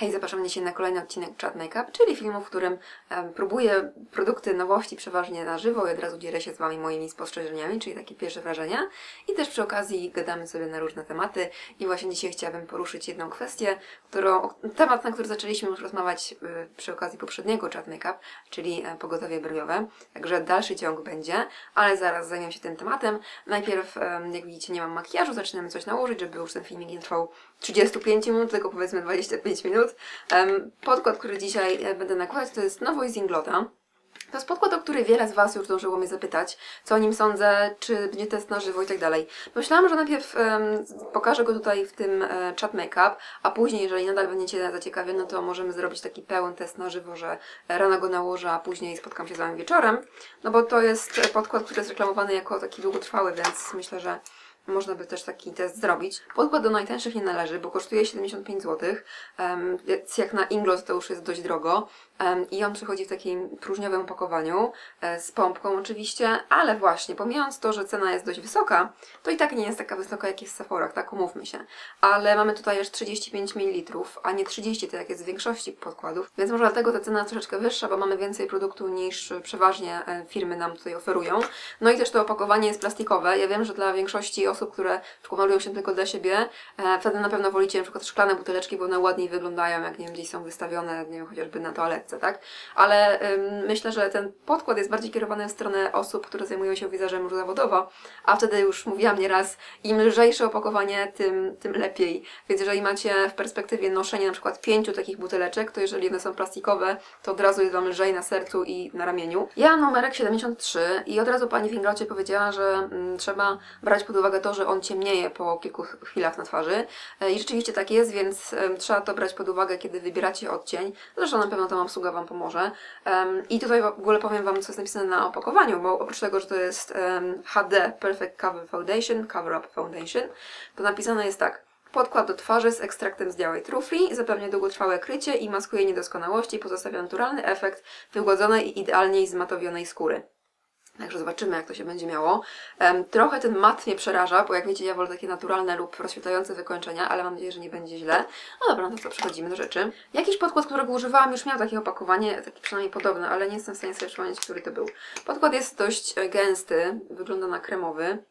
Hej, zapraszam dzisiaj na kolejny odcinek Chat Makeup, czyli filmu, w którym próbuję produkty, nowości przeważnie na żywo i od razu dzielę się z Wami moimi spostrzeżeniami, czyli takie pierwsze wrażenia. I też przy okazji gadamy sobie na różne tematy. I właśnie dzisiaj chciałabym poruszyć jedną kwestię, którą, temat, na który zaczęliśmy już rozmawiać y, przy okazji poprzedniego Chat Makeup, czyli y, pogotowie brwiowe. Także dalszy ciąg będzie, ale zaraz zajmę się tym tematem. Najpierw, jak widzicie, nie mam makijażu, zaczynamy coś nałożyć, żeby już ten filmik nie trwał 35 minut, tylko powiedzmy 25 minut. Podkład, który dzisiaj e, będę nakładać, to jest Nowo Inglota. To jest podkład, o który wiele z Was już zdążyło mnie zapytać, co o nim sądzę, czy będzie test na żywo i tak dalej. Myślałam, że najpierw um, pokażę go tutaj w tym e, chat make-up, a później, jeżeli nadal będziecie zaciekawieni, no to możemy zrobić taki pełen test na żywo, że rano go nałożę, a później spotkam się z Wami wieczorem. No bo to jest podkład, który jest reklamowany jako taki długotrwały, więc myślę, że można by też taki test zrobić. Podkład do najtańszych nie należy, bo kosztuje 75 zł, um, jak na Inglot to już jest dość drogo. I on przychodzi w takim próżniowym opakowaniu, e, z pompką oczywiście, ale właśnie, pomijając to, że cena jest dość wysoka, to i tak nie jest taka wysoka jak jest w Sephora, tak umówmy się. Ale mamy tutaj już 35 ml, a nie 30, tak jak jest w większości podkładów, więc może dlatego ta cena jest troszeczkę wyższa, bo mamy więcej produktu niż przeważnie e, firmy nam tutaj oferują. No i też to opakowanie jest plastikowe. Ja wiem, że dla większości osób które malują się tylko dla siebie, e, wtedy na pewno wolicie przykład szklane buteleczki, bo one ładniej wyglądają, jak nie wiem, gdzieś są wystawione, nie wiem, chociażby na tak? Ale ym, myślę, że ten podkład jest bardziej kierowany w stronę osób, które zajmują się wizażem już zawodowo, a wtedy już mówiłam nieraz, im lżejsze opakowanie, tym, tym lepiej. Więc jeżeli macie w perspektywie noszenie na przykład pięciu takich buteleczek, to jeżeli one są plastikowe, to od razu jest Wam lżej na sercu i na ramieniu. Ja numerek 73 i od razu Pani w Ingrocie powiedziała, że mm, trzeba brać pod uwagę to, to, że on ciemnieje po kilku chwilach na twarzy. E, I rzeczywiście tak jest, więc trzeba to brać pod uwagę, kiedy wybieracie odcień. Zresztą na pewno ta obsługa Wam pomoże. I tutaj w ogóle powiem Wam, co jest napisane na opakowaniu, bo oprócz tego, że to jest HD Perfect Cover Foundation, Cover Up Foundation, to napisane jest tak. Podkład do twarzy z ekstraktem z białej trufli zapewnia długotrwałe krycie i maskuje niedoskonałości pozostawia naturalny efekt wygładzonej i idealnie zmatowionej skóry. Także zobaczymy, jak to się będzie miało. Trochę ten mat mnie przeraża, bo jak wiecie, ja wolę takie naturalne lub rozświetlające wykończenia, ale mam nadzieję, że nie będzie źle. No dobra, no to co, przechodzimy do rzeczy. Jakiś podkład, którego używałam, już miał takie opakowanie, takie przynajmniej podobne, ale nie jestem w stanie sobie przypomnieć, który to był. Podkład jest dość e, gęsty, wygląda na kremowy.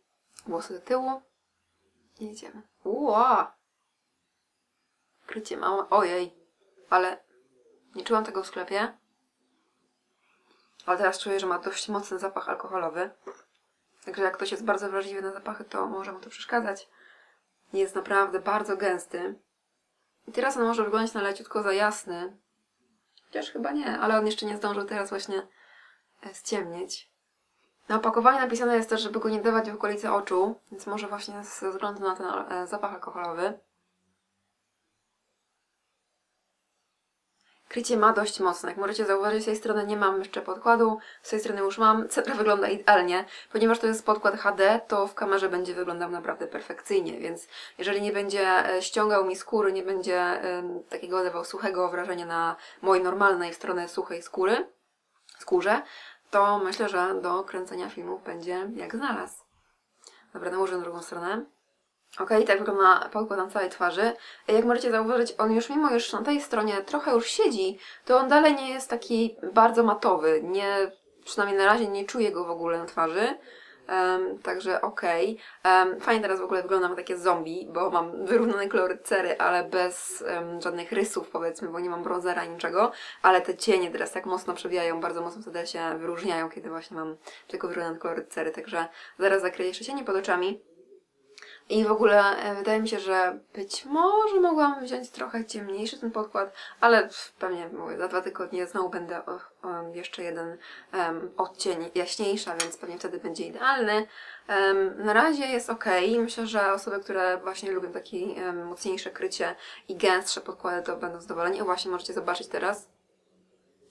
Włosy do tyłu. I jedziemy. Ua! Krycie małe. Ojej, ale nie czułam tego w sklepie. Ale teraz czuję, że ma dość mocny zapach alkoholowy. Także jak ktoś jest bardzo wrażliwy na zapachy, to może mu to przeszkadzać. Jest naprawdę bardzo gęsty. I teraz on może wyglądać na leciutko za jasny. Chociaż chyba nie, ale on jeszcze nie zdążył teraz właśnie e, ściemnieć. Na opakowaniu napisane jest też, żeby go nie dawać w okolicy oczu, więc może właśnie ze względu na ten e, zapach alkoholowy. Krycie ma dość mocne. Jak możecie zauważyć, z tej strony nie mam jeszcze podkładu, z tej strony już mam. Cetra wygląda idealnie. Ponieważ to jest podkład HD, to w kamerze będzie wyglądał naprawdę perfekcyjnie, więc jeżeli nie będzie e, ściągał mi skóry, nie będzie takiego dawał suchego wrażenia na mojej normalnej w stronę suchej skóry, skórze, to myślę, że do kręcenia filmów będzie jak znalazł. Dobra, nałożę drugą stronę. Ok, tak wygląda podkład na całej twarzy. Jak możecie zauważyć, on już mimo, iż na tej stronie trochę już siedzi, to on dalej nie jest taki bardzo matowy. Nie, przynajmniej na razie nie czuję go w ogóle na twarzy. Um, także okej. Um, fajnie teraz w ogóle wyglądam takie zombie, bo mam wyrównany kolor cery, ale bez um, żadnych rysów powiedzmy, bo nie mam bronzera niczego, ale te cienie teraz tak mocno przebijają, bardzo mocno wtedy się wyróżniają, kiedy właśnie mam tylko wyrównany kolor cery, także zaraz zakryję jeszcze cienie pod oczami. I w ogóle e, wydaje mi się, że być może mogłam wziąć trochę ciemniejszy ten podkład, ale pewnie za dwa tygodnie znowu będę o, o jeszcze jeden um, odcień jaśniejsza, więc pewnie wtedy będzie idealny. Um, na razie jest ok. Myślę, że osoby, które właśnie lubią takie um, mocniejsze krycie i gęstsze podkłady, to będą zadowoleni. I właśnie możecie zobaczyć teraz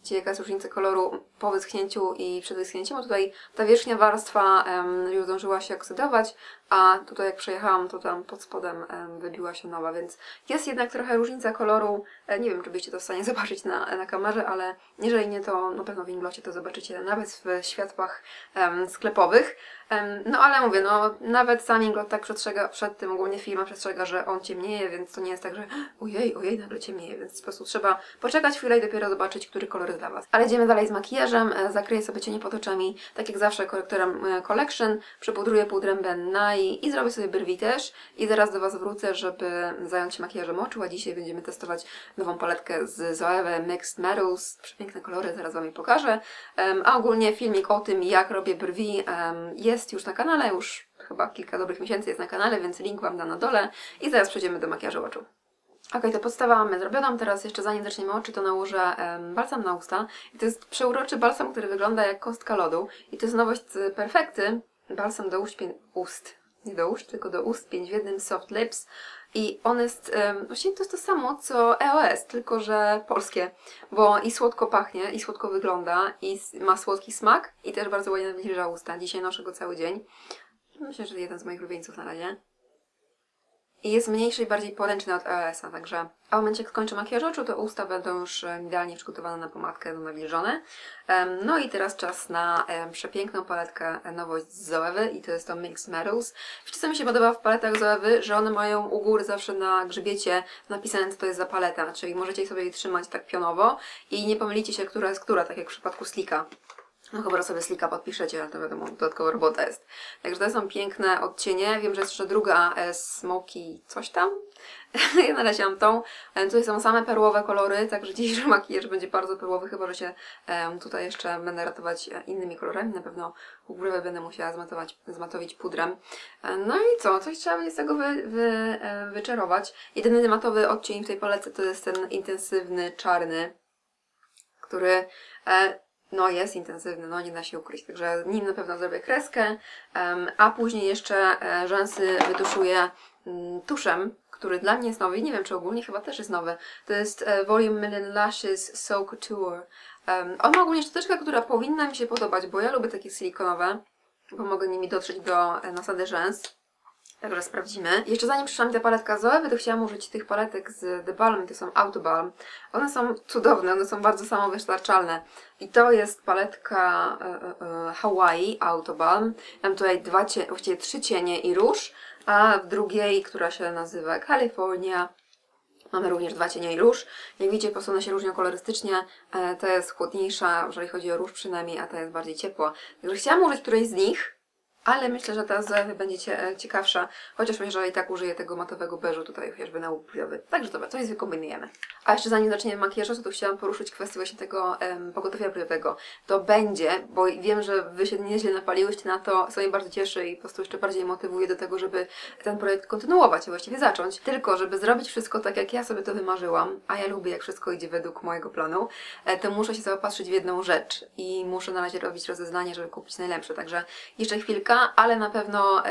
Widzicie, jaka jest różnica koloru po wyschnięciu i przed wyschnięciem. Bo tutaj ta wierzchnia warstwa um, już zdążyła się oksydować, a tutaj jak przejechałam, to tam pod spodem em, wybiła się nowa, więc jest jednak trochę różnica koloru. E, Nie wiem, czy byście to w stanie zobaczyć na, na kamerze, ale jeżeli nie, to na pewno w Inglocie to zobaczycie nawet w światłach em, sklepowych. Em, No ale mówię, no nawet sam Inglot tak przestrzega, przed tym ogólnie firma przestrzega, że on ciemnieje, więc to nie jest tak, że ojej, ojej, nagle ciemnieje, więc po prostu trzeba poczekać chwilę i dopiero zobaczyć, który kolor jest dla Was. Ale idziemy dalej z makijażem, E, zakryję sobie cienie pod oczami, tak jak zawsze korektorem e, Collection, przypudruję pudrem Ben Nye i zrobię sobie brwi też i zaraz do Was wrócę, żeby zająć się makijażem oczu, a dzisiaj będziemy testować nową paletkę z Zoewe Mixed Metals, przepiękne kolory, zaraz Wam je pokażę, Em, a ogólnie filmik o tym, jak robię brwi em, jest już na kanale, już chyba kilka dobrych miesięcy jest na kanale, więc link Wam dam na dole i zaraz przejdziemy do makijażu oczu. Ok, to podstawa mamy zrobioną. Teraz jeszcze zanim zaczniemy oczy, to nałożę em, balsam na usta. I to jest przeuroczy balsam, który wygląda jak kostka lodu. I to jest nowość z Perfekty. Balsam do pię- ust. Nie do ust, tylko do ust, 5 w jednym, soft lips. I on jest, em, właściwie to jest to samo co EOS, tylko że polskie. Bo i słodko pachnie, i słodko wygląda, i ma słodki smak, i też bardzo ładnie nawilża usta. Dzisiaj noszę go cały dzień. Myślę, że jeden z moich ulubieńców na razie. I jest mniejszy i bardziej poręczny od EOS-a, także w momencie jak skończę makijaż oczu, to usta będą już idealnie przygotowane na pomadkę, no nawilżone. No i teraz czas na przepiękną paletkę e, nowość z Zoewy i to jest to Mixed Metals. Wiecie co mi się podoba w paletach Zoewy? Że one mają u góry zawsze na grzbiecie napisane co to jest za paleta, czyli możecie sobie jej trzymać tak pionowo i nie pomylicie się, która jest która, tak jak w przypadku Slika. No chyba sobie slika podpiszecie, ale to wiadomo, dodatkowa robota jest. Także to są piękne odcienie. Wiem, że jest jeszcze druga e, smoky coś tam. ja naleciałam tą. E, tutaj są same perłowe kolory, także dzisiejszy makijaż będzie bardzo perłowy, chyba że się e, tutaj jeszcze będę ratować e, innymi kolorami. Na pewno górę będę musiała zmatować, zmatowić pudrem. E, no i co? Coś trzeba będzie z tego wy, wy, e. Jedyny matowy odcień w tej palece to jest ten intensywny, czarny, który e, no jest intensywny, no nie da się ukryć, także nim na pewno zrobię kreskę, a później jeszcze e, rzęsy wytuszuję mm, tuszem, który dla mnie jest nowy nie wiem czy ogólnie chyba też jest nowy. To jest e, Volume Million Lashes So Couture. On ma ogólnie szczoteczkę, która powinna mi się podobać, bo ja lubię takie silikonowe, bo mogę nimi dotrzeć do e, nasady rzęs. Także sprawdzimy. Jeszcze zanim przyszła mi ta paletka Zoewy, to chciałam użyć tych paletek z The Balm, to są Autobalm. One są cudowne, one są bardzo samowystarczalne. I to jest paletka e, e, e, Hawaii Autobalm. Mam tutaj dwa cie, właściwie trzy cienie i róż, a w drugiej, która się nazywa California, Mamy również dwa cienie i róż. Jak widzicie, po się różnią kolorystycznie. E, jest chłodniejsza, jeżeli chodzi o róż przynajmniej, a ta jest bardziej ciepła. Także chciałam użyć którejś z nich, ale myślę, że ta z Zoewy będzie cie, e, ciekawsza, chociaż myślę, że i tak użyję tego matowego beżu tutaj chociażby na brwiowy. Także dobra, coś wykombinujemy. A jeszcze zanim zaczniemy makijażu, to chciałam poruszyć kwestię właśnie tego um, pogotowia brwiowego. To będzie, bo wiem, że Wy się nieźle napaliłyście na to, co mnie bardzo cieszy i po prostu jeszcze bardziej motywuje do tego, żeby ten projekt kontynuować, a właściwie zacząć. Tylko, żeby zrobić wszystko tak, jak ja sobie to wymarzyłam, a ja lubię, jak wszystko idzie według mojego planu, e, to muszę się zaopatrzyć w jedną rzecz i muszę na razie robić rozeznanie, żeby kupić najlepsze. Także jeszcze ale na pewno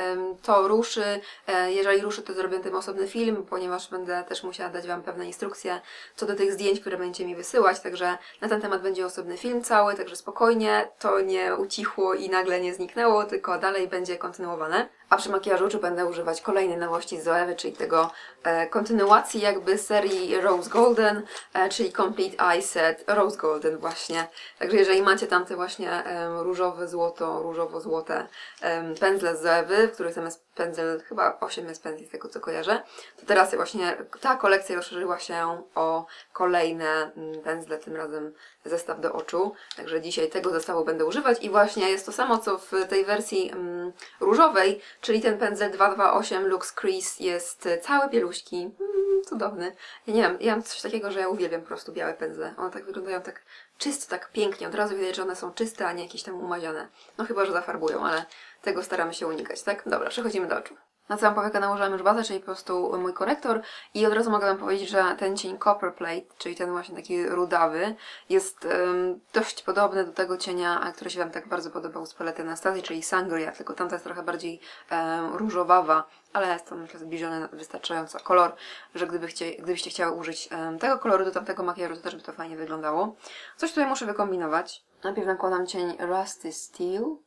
to ruszy. E, jeżeli ruszy, to zrobię tym osobny film, ponieważ będę też musiała dać Wam pewne instrukcje co do tych zdjęć, które będziecie mi wysyłać, także na ten temat będzie osobny film cały, także spokojnie, to nie ucichło i nagle nie zniknęło, tylko dalej będzie kontynuowane. A przy makijażu oczu będę używać kolejnej nowości z Zoewy, czyli tego e, kontynuacji jakby serii Rose Golden, e, czyli Complete Eye Set Rose Golden właśnie. Także jeżeli macie tam te właśnie em, różowe złoto, różowo-złote em, pędzle z Zoewy, w których tam jest pędzel, chyba 8 jest pędzli z tego co kojarzę, to teraz właśnie ta kolekcja rozszerzyła się o kolejne mm, pędzle, tym razem zestaw do oczu. Także dzisiaj tego zestawu będę używać i właśnie jest to samo co w tej wersji mm, różowej, czyli ten pędzel 228 Lux Crease jest cały bieluśki. Mm, cudowny. Ja nie wiem, ja mam coś takiego, że ja uwielbiam po prostu białe pędzle. One tak wyglądają tak czysto, tak pięknie. Od razu widać, że one są czyste, a nie jakieś tam umaziane. No chyba, że zafarbują, ale tego staramy się unikać, tak? Dobra, przechodzimy do oczu. Na całą powiekę nałożyłam już bazę, czyli po prostu mój korektor i od razu mogę Wam powiedzieć, że ten cień Copper Plate, czyli ten właśnie taki rudawy, jest um, dość podobny do tego cienia, który się Wam tak bardzo podobał z palety Anastazji, czyli Sangria, tylko tamta jest trochę bardziej um, różowawa, ale jest to myślę zbliżony wystarczająco kolor, że gdyby chcie, gdybyście chciały użyć um, tego koloru do tamtego makijażu, to też by to fajnie wyglądało. Coś tutaj muszę wykombinować. Najpierw nakładam cień Rusty Steel.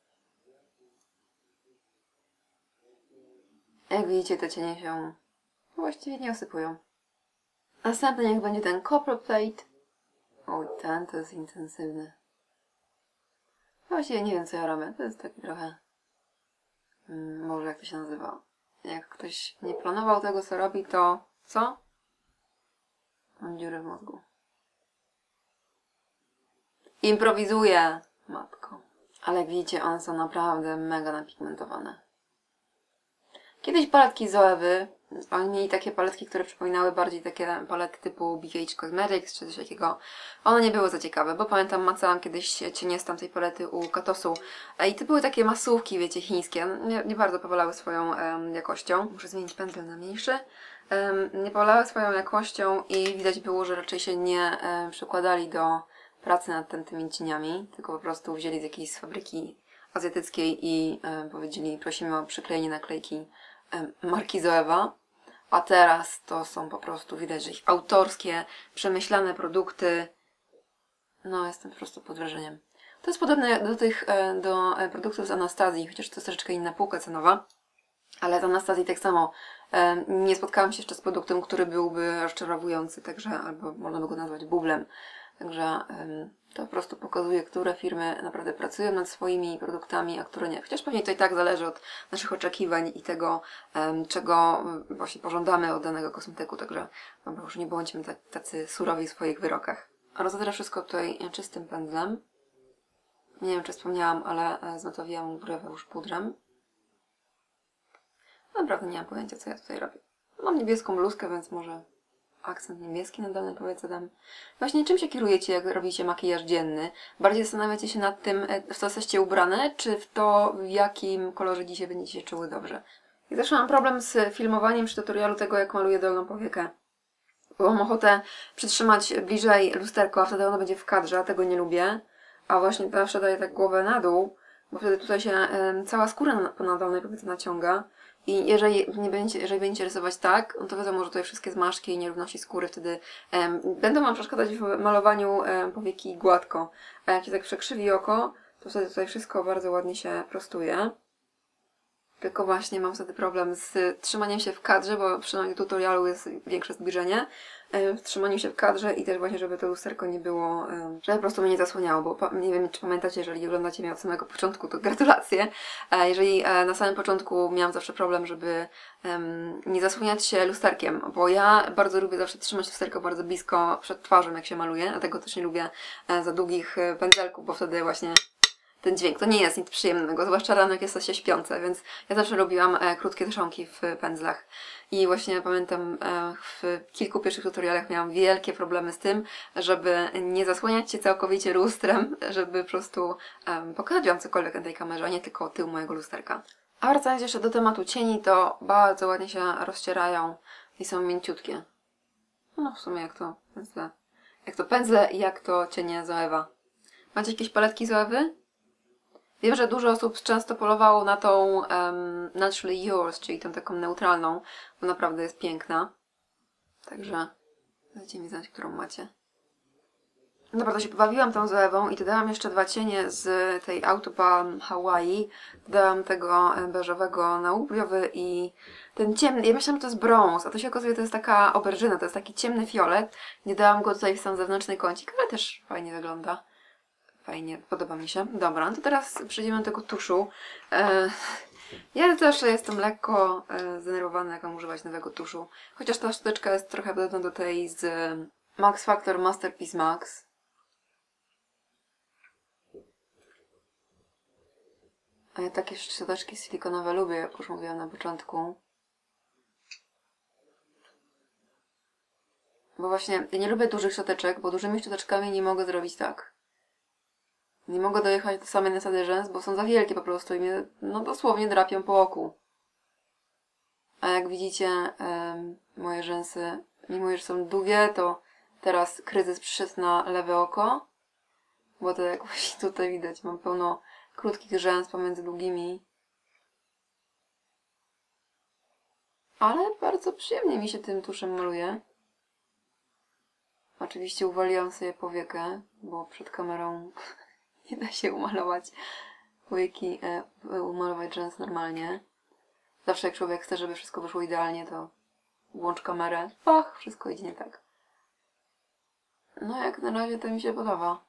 Jak widzicie, te cienie się właściwie nie osypują. Następny niech będzie ten copper plate. Oj, ten to jest intensywny. Właściwie nie wiem, co ja robię. To jest taki trochę... Mm, może jak to się nazywa? Jak ktoś nie planował tego, co robi, to co? Mam dziury w mózgu. Improwizuję, matko. Ale jak widzicie, one są naprawdę mega napigmentowane. Kiedyś paletki Zoewy, oni mieli takie paletki, które przypominały bardziej takie palety typu BH Cosmetics czy coś takiego. One nie były za ciekawe, bo pamiętam, macałam kiedyś cienie z tamtej palety u Katosu i to były takie masówki, wiecie, chińskie. Nie, nie bardzo powalały swoją um, jakością. Muszę zmienić pędzel na mniejszy. Um, nie powalały swoją jakością i widać było, że raczej się nie um, do pracy nad tym, tymi cieniami, tylko po prostu wzięli z jakiejś fabryki azjatyckiej i e, powiedzieli, prosimy o przyklejenie naklejki e, marki Zoewa. A teraz to są po prostu, widać, że ich autorskie, przemyślane produkty. No, jestem po prostu pod wrażeniem. To jest podobne do tych, e, do produktów z Anastazji, chociaż to jest troszeczkę inna półka cenowa. Ale z Anastazji tak samo nie spotkałam się jeszcze z produktem, który byłby rozczarowujący, także albo można by go nazwać bublem. Także to po prostu pokazuje, które firmy naprawdę pracują nad swoimi produktami, a które nie. Chociaż pewnie to i tak zależy od naszych oczekiwań i tego, czego właśnie pożądamy od danego kosmetyku. Także dobra, już nie bądźmy tacy surowi w swoich wyrokach. Rozadrę wszystko tutaj czystym pędzlem. Nie wiem, czy wspomniałam, ale e, zmatowiłam górę już pudrem. Naprawdę nie mam pojęcia, co ja tutaj robię. Mam niebieską bluzkę, więc może akcent niebieski na dolnej powiece dam. Właśnie czym się kierujecie, jak robicie makijaż dzienny? Bardziej zastanawiacie się nad tym, e, w co jesteście ubrane, czy w to, w jakim kolorze dzisiaj będziecie się czuły dobrze? I zawsze mam problem z filmowaniem przy tutorialu tego, jak maluję dolną powiekę. Bo mam ochotę przytrzymać bliżej lusterko, a wtedy ono będzie w kadrze, a tego nie lubię. A właśnie zawsze daję tak głowę na dół, bo wtedy tutaj się cała skóra na, na dolnej powiece naciąga. I jeżeli nie będzie, jeżeli będziecie rysować tak, no to wiadomo, że tutaj wszystkie zmarszki i nierówności skóry wtedy em, będą Wam przeszkadzać w malowaniu em, powieki gładko. A jak się tak przekrzywi oko, to wtedy tutaj wszystko bardzo ładnie się prostuje. Tylko właśnie mam wtedy problem z trzymaniem się w kadrze, bo przynajmniej tutorialu jest większe zbliżenie. e, W trzymaniu się w kadrze i też właśnie, żeby to lusterko nie było, e, żeby po prostu mnie nie zasłaniało, bo nie wiem, czy pamiętacie, jeżeli oglądacie mnie od samego początku, to gratulacje. E, Jeżeli na samym początku miałam zawsze problem, żeby nie zasłaniać się lusterkiem, bo ja bardzo lubię zawsze trzymać lusterko bardzo blisko przed twarzą, jak się maluje, dlatego też nie lubię za długich pędzelków, bo wtedy właśnie ten dźwięk. To nie jest nic przyjemnego, zwłaszcza rano, jak jesteście śpiące, więc ja zawsze lubiłam e, krótkie trzonki w pędzlach. I właśnie pamiętam, e, w kilku pierwszych tutorialach miałam wielkie problemy z tym, żeby nie zasłaniać się całkowicie lustrem, żeby po prostu pokazać Wam cokolwiek na tej kamerze, a nie tylko tył mojego lusterka. A wracając jeszcze do tematu cieni, to bardzo ładnie się rozcierają i są mięciutkie. No w sumie jak to pędzle, jak to pędzle i jak to cienie Zoewa. Macie jakieś paletki Zoewy? Wiem, że dużo osób często polowało na tą um, Naturally Yours, czyli tą taką neutralną, bo naprawdę jest piękna. Także dajcie mi znać, którą macie. Naprawdę się pobawiłam tą Zoewą i dodałam jeszcze dwa cienie z tej Autobahn Hawaii. Dodałam tego e, beżowego na łuk brwiowy i ten ciemny, ja myślałam, że to jest brąz, a to się okazuje, że to jest taka oberżyna, to jest taki ciemny fiolet. Nie dałam go tutaj w sam zewnętrzny kącik, ale też fajnie wygląda. Fajnie, podoba mi się. Dobra, no to teraz przejdziemy do tego tuszu. E, ja też jestem lekko e, zdenerwowana, jak mam używać nowego tuszu. Chociaż ta szczoteczka jest trochę podobna do tej z Max Factor Masterpiece Max. A ja takie szczoteczki silikonowe lubię, jak już mówiłam na początku. Bo właśnie ja nie lubię dużych szczoteczek, bo dużymi szczoteczkami nie mogę zrobić tak. Nie mogę dojechać do samej nasady rzęs, bo są za wielkie po prostu i mnie no dosłownie drapią po oku. A jak widzicie, moje rzęsy, mimo że są długie, to teraz kryzys przyszedł na lewe oko. Bo to jak właśnie tutaj widać, mam pełno krótkich rzęs pomiędzy długimi. Ale bardzo przyjemnie mi się tym tuszem maluje. Oczywiście uwaliłam sobie powiekę, bo przed kamerą nie da się umalować powieki, e, umalować rzęs normalnie. Zawsze jak człowiek chce, żeby wszystko wyszło idealnie, to włącz kamerę, pach, wszystko idzie nie tak. No jak na razie to mi się podoba.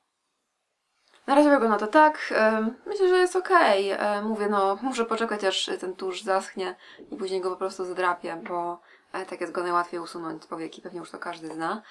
Na razie wygląda to tak. em, Myślę, że jest okej. Em, Mówię, no, muszę poczekać aż ten tusz zaschnie i później go po prostu zadrapię, bo e, tak jest go najłatwiej usunąć z powieki, pewnie już to każdy zna.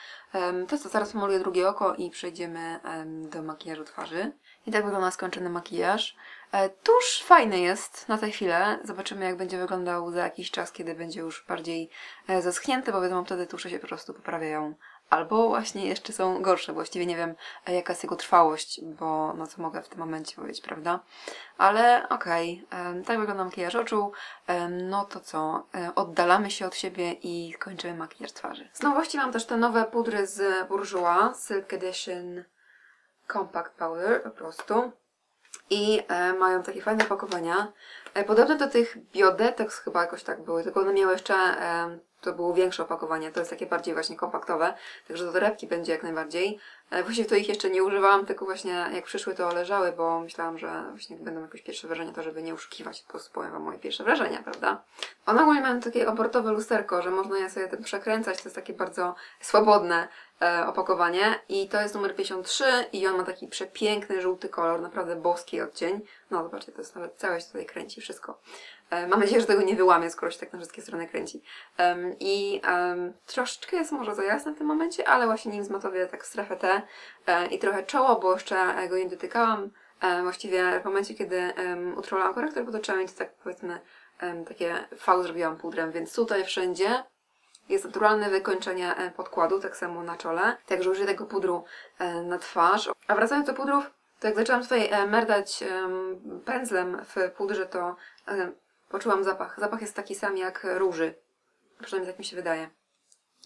To co, zaraz pomaluję drugie oko i przejdziemy em, do makijażu twarzy. I tak wygląda skończony makijaż. E, Tusz fajny jest na tę chwilę. Zobaczymy, jak będzie wyglądał za jakiś czas, kiedy będzie już bardziej e, zaschnięty, bo wiadomo, wtedy tusze się po prostu poprawiają. Albo właśnie jeszcze są gorsze. Właściwie nie wiem, e, jaka jest jego trwałość, bo no co mogę w tym momencie powiedzieć, prawda? Ale okej, em, tak wygląda makijaż oczu. No to co, oddalamy się od siebie i kończymy makijaż twarzy. Z nowości mam też te nowe pudry z Bourjois, Silk Edition Compact Powder po prostu. I e, mają takie fajne opakowania. E, podobne do tych Biodetox chyba jakoś tak były, tylko one miały jeszcze, e, to było większe opakowanie, to jest takie bardziej właśnie kompaktowe, także do torebki będzie jak najbardziej. E, właściwie to ich jeszcze nie używałam, tylko właśnie jak przyszły to leżały, bo myślałam, że właśnie będą jakieś pierwsze wrażenia, to żeby nie oszukiwać, po prostu powiem Wam moje pierwsze wrażenia, prawda? One ogólnie mają takie oportowe lusterko, że można je sobie tym przekręcać, to jest takie bardzo swobodne e, opakowanie i to jest numer 53 i on ma taki przepiękny żółty kolor, naprawdę boski odcień. No zobaczcie, to jest nawet się tutaj kręci wszystko. E, mam nadzieję, że tego nie wyłamię, skoro się tak na wszystkie strony kręci. Em, I em, troszeczkę jest może za jasne w tym momencie, ale właśnie nim zmatowię tak strefę T e, i trochę czoło, bo jeszcze go nie dotykałam. E, właściwie w momencie, kiedy um, utrolałam korektor oczami, to tak powiedzmy takie V zrobiłam pudrem, więc tutaj wszędzie jest naturalne wykończenie podkładu, tak samo na czole. Także użyję tego pudru na twarz. A wracając do pudrów, to jak zaczęłam tutaj merdać em, pędzlem w pudrze, to poczułam zapach. Zapach jest taki sam jak róży. Przynajmniej tak mi się wydaje.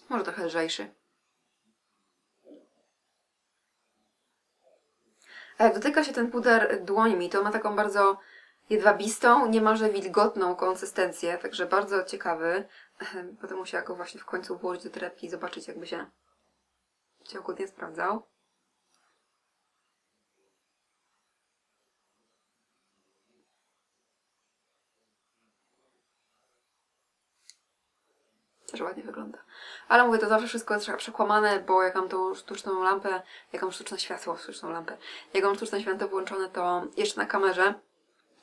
Może trochę lżejszy. A jak dotyka się ten puder dłońmi, to ma taką bardzo jedwabistą, niemalże wilgotną konsystencję, także bardzo ciekawy. Będę musiała go właśnie w końcu włożyć do torebki i zobaczyć, jakby się ciągutnie sprawdzał. Też ładnie wygląda. Ale mówię, to zawsze wszystko jest przekłamane, bo jak mam tą sztuczną lampę, jak mam sztuczne światło, sztuczną lampę, jak mam sztuczne światło włączone, to jeszcze na kamerze,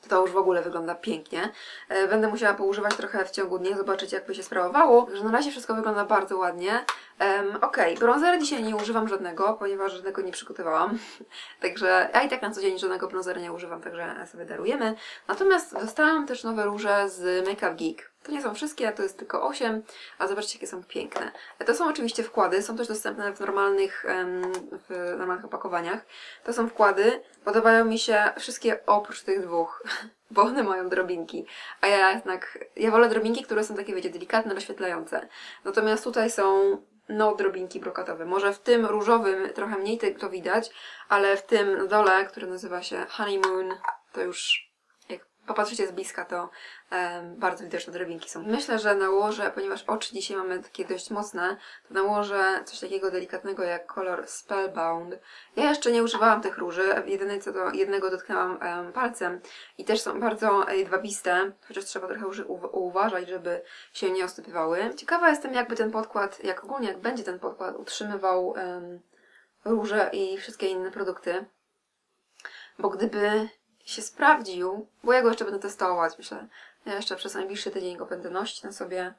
to już w ogóle wygląda pięknie. E, Będę musiała poużywać trochę w ciągu dnia, zobaczyć jak by się sprawowało. Także na razie wszystko wygląda bardzo ładnie. Um, Okej, bronzera dzisiaj nie używam żadnego, ponieważ żadnego nie przygotowałam. także ja i tak na co dzień żadnego bronzera nie używam, także sobie darujemy. Natomiast dostałam też nowe róże z Makeup Geek. To nie są wszystkie, to jest tylko 8, a zobaczcie jakie są piękne. To są oczywiście wkłady, są też dostępne w normalnych, w normalnych opakowaniach. To są wkłady, podobają mi się wszystkie oprócz tych dwóch, bo one mają drobinki. A ja jednak, ja wolę drobinki, które są takie, wiecie, delikatne, rozświetlające. Natomiast tutaj są no drobinki brokatowe. Może w tym różowym trochę mniej to widać, ale w tym dole, który nazywa się Honeymoon, to już popatrzycie z bliska, to em, bardzo widoczne drobinki są. Myślę, że nałożę, ponieważ oczy dzisiaj mamy takie dość mocne, to nałożę coś takiego delikatnego jak kolor Spellbound. Ja jeszcze nie używałam tych róży, jedyne co do jednego dotknęłam em, palcem i też są bardzo e, jedwabiste, chociaż trzeba trochę uważać, żeby się nie osypywały. Ciekawa jestem jakby ten podkład, jak ogólnie jak będzie ten podkład utrzymywał em, róże i wszystkie inne produkty. Bo gdyby się sprawdził, bo ja go jeszcze będę testować, myślę. Ja jeszcze przez najbliższy tydzień go będę nosić na sobie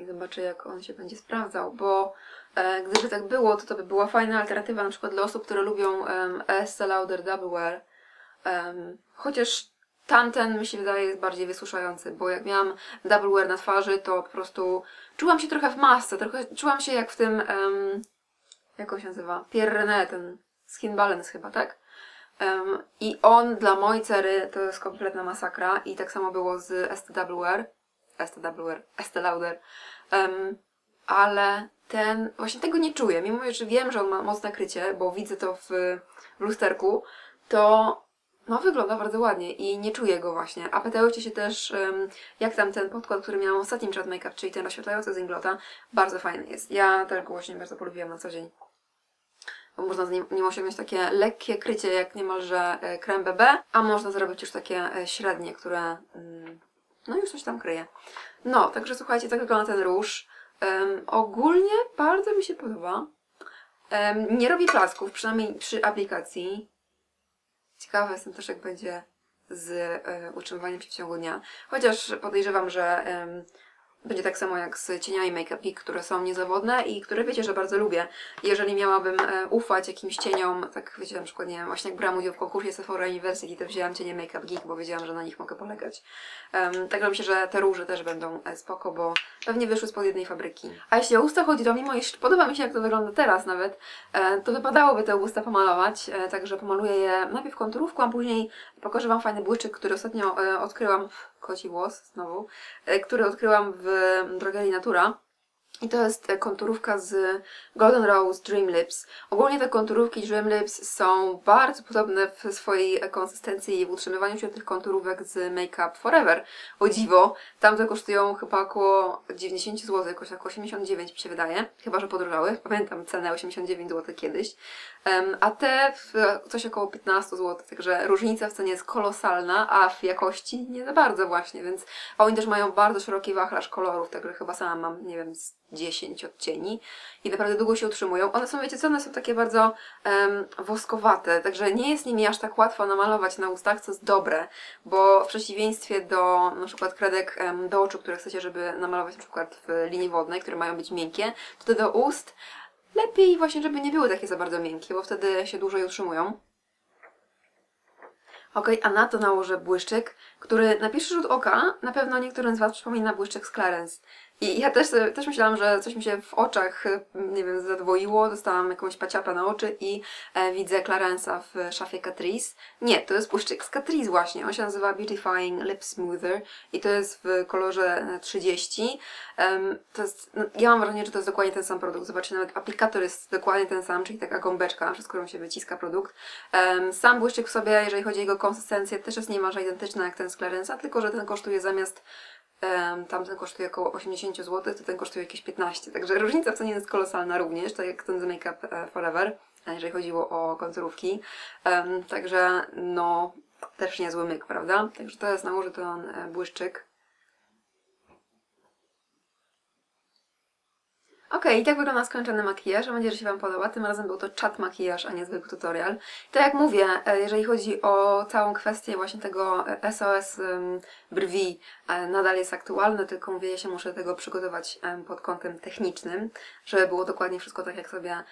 i zobaczę, jak on się będzie sprawdzał, bo e, gdyby tak było, to to by była fajna alternatywa na przykład dla osób, które lubią um, Estee Lauder Double Wear. Em, chociaż tamten mi się wydaje jest bardziej wysuszający, bo jak miałam Double Wear na twarzy, to po prostu czułam się trochę w masce, trochę czułam się jak w tym, um, jak on się nazywa? Pierre René, ten Skin Balance chyba, tak? Em, I on dla mojej cery to jest kompletna masakra i tak samo było z Double Wear. Estee Lauder. Em, ale ten, właśnie tego nie czuję. Mimo, że wiem, że on ma mocne krycie, bo widzę to w, w lusterku, to no wygląda bardzo ładnie i nie czuję go właśnie. A pytajcie się też, em, jak tam ten podkład, który miałam ostatnim Chat Makeup, czyli ten rozświetlający z Inglota, bardzo fajny jest. Ja też go właśnie bardzo polubiłam na co dzień bo można z nim, osiągnąć takie lekkie krycie, jak niemalże e, krem BB, a można zrobić już takie e, średnie, które mm, No już coś tam kryje. No, także słuchajcie, tak wygląda ten róż. Um, ogólnie bardzo mi się podoba. Um, nie robi plasków, przynajmniej przy aplikacji. Ciekawa jestem też, jak będzie z e, utrzymywaniem się w ciągu dnia. Chociaż podejrzewam, że będzie tak samo jak z cieniami Make Up Geek, które są niezawodne i które wiecie, że bardzo lubię. Jeżeli miałabym e, ufać jakimś cieniom, tak wiecie, na przykład, nie wiem, właśnie jak brałam udział w konkursie Sephora University, to wzięłam cienie Make Up Geek, bo wiedziałam, że na nich mogę polegać. Um, tak myślę, że te róże też będą e, spoko, bo pewnie wyszły spod jednej fabryki. A jeśli o usta chodzi, to mimo iż podoba mi się, jak to wygląda teraz nawet, e, to wypadałoby te usta pomalować, także pomaluję je najpierw konturówką, a później pokażę Wam fajny błyszczyk, który ostatnio odkryłam, koci włos znowu, e, który odkryłam w drogerii Natura. I to jest konturówka z Golden Rose Dream Lips. Ogólnie te konturówki Dream Lips są bardzo podobne w swojej konsystencji i w utrzymywaniu się tych konturówek z Make Up Forever. O dziwo, tamte kosztują chyba około 90 zł, jakoś tak 89 mi się wydaje, chyba że podróżały. Pamiętam cenę 89 zł kiedyś. A te coś około 15 zł, także różnica w cenie jest kolosalna, a w jakości nie za bardzo właśnie, więc a oni też mają bardzo szeroki wachlarz kolorów, także chyba sama mam, nie wiem, 10 odcieni i naprawdę długo się utrzymują. One są, wiecie co, one są takie bardzo um, woskowate, także nie jest nimi aż tak łatwo namalować na ustach, co jest dobre, bo w przeciwieństwie do na przykład kredek um, do oczu, które chcecie, żeby namalować na przykład w linii wodnej, które mają być miękkie, to te do ust lepiej właśnie, żeby nie były takie za bardzo miękkie, bo wtedy się dłużej utrzymują. Ok, a na to nałożę błyszczyk, który na pierwszy rzut oka na pewno niektórym z Was przypomina błyszczyk z Clarence. I ja też, też myślałam, że coś mi się w oczach, nie wiem, zadwoiło, dostałam jakąś paciapę na oczy i e, widzę Clarence'a w szafie Catrice. Nie, to jest błyszczyk z Catrice właśnie. On się nazywa Beautifying Lip Smoother i to jest w kolorze 30. Um, to jest, no, ja mam wrażenie, że to jest dokładnie ten sam produkt. Zobaczcie, nawet aplikator jest dokładnie ten sam, czyli taka gąbeczka, przez którą się wyciska produkt. Um, sam błyszczyk w sobie, jeżeli chodzi o jego konsystencję, też jest niemalże identyczny jak ten z Clarence'a, tylko że ten kosztuje zamiast tamten kosztuje około 80 zł, to ten kosztuje jakieś 15. Także różnica w cenie jest kolosalna również, tak jak ten z Make Up e, Forever, jeżeli chodziło o konturówki. Także no, też niezły myk, prawda? Także to jest nałożę ten e, błyszczyk. Ok, i tak wygląda skończony makijaż. Mam nadzieję, że się Wam podoba. Tym razem był to czat makijaż, a nie zwykły tutorial. Tak jak mówię, e, jeżeli chodzi o całą kwestię właśnie tego SOS brwi, e, nadal jest aktualny, tylko mówię, ja się muszę tego przygotować pod kątem technicznym, żeby było dokładnie wszystko tak, jak sobie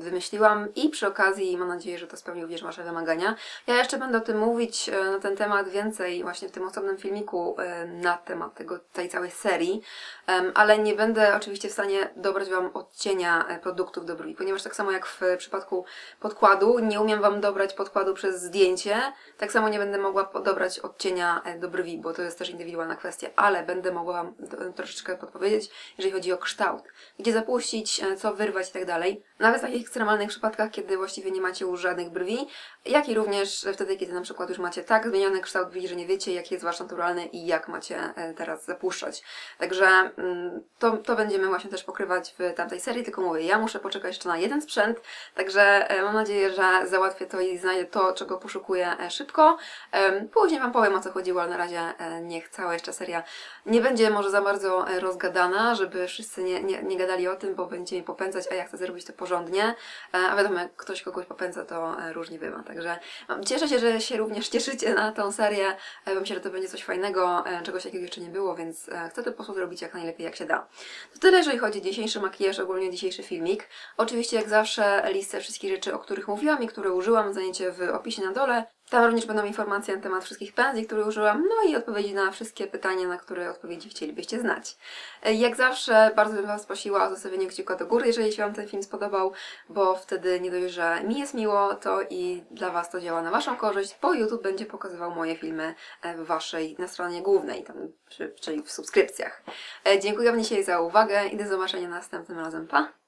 wymyśliłam i przy okazji mam nadzieję, że to spełni również Wasze wymagania. Ja jeszcze będę o tym mówić e, na ten temat więcej właśnie w tym osobnym filmiku na temat tego, tej całej serii, ale nie będę oczywiście w stanie dobrać Wam odcienia e, produktów do brwi, ponieważ tak samo jak w przypadku podkładu, nie umiem Wam dobrać podkładu przez zdjęcie, tak samo nie będę mogła dobrać odcienia e, do brwi, bo to jest też indywidualna kwestia, ale będę mogła Wam troszeczkę podpowiedzieć, jeżeli chodzi o kształt, gdzie zapuścić, e, co wyrwać i tak dalej. Nawet w takich ekstremalnych przypadkach, kiedy właściwie nie macie już żadnych brwi, jak i również wtedy, kiedy na przykład już macie tak zmieniony kształt brwi, że nie wiecie, jaki jest Wasz naturalny i jak macie teraz zapuszczać. Także mm, to, to będziemy właśnie też pokrywać pokrywać w tamtej serii, tylko mówię, ja muszę poczekać jeszcze na jeden sprzęt, także e, mam nadzieję, że załatwię to i znajdę to, czego poszukuję e, szybko. Później Wam powiem o co chodziło, ale na razie e, niech cała jeszcze seria nie będzie może za bardzo rozgadana, żeby wszyscy nie, nie, nie gadali o tym, bo będzie mi popędzać, a ja chcę zrobić to porządnie. A wiadomo, jak ktoś kogoś popędza, to różnie bywa. Także cieszę się, że się również cieszycie na tą serię. Myślę, że to będzie coś fajnego, czegoś takiego jeszcze nie było, więc chcę to po prostu zrobić jak najlepiej, jak się da. To tyle, jeżeli chodzi dzisiejszy makijaż, ogólnie dzisiejszy filmik. Oczywiście jak zawsze listę wszystkich rzeczy, o których mówiłam i które użyłam, znajdziecie w opisie na dole. Tam również będą informacje na temat wszystkich pędzli, które użyłam, no i odpowiedzi na wszystkie pytania, na które odpowiedzi chcielibyście znać. Jak zawsze bardzo bym Was prosiła o zostawienie kciuka do góry, jeżeli się Wam ten film spodobał, bo wtedy nie dość, że mi jest miło, to i dla Was to działa na Waszą korzyść, bo YouTube będzie pokazywał moje filmy w Waszej, na stronie głównej, tam, czyli w subskrypcjach. Dziękuję Wam dzisiaj za uwagę i do zobaczenia następnym razem. Pa!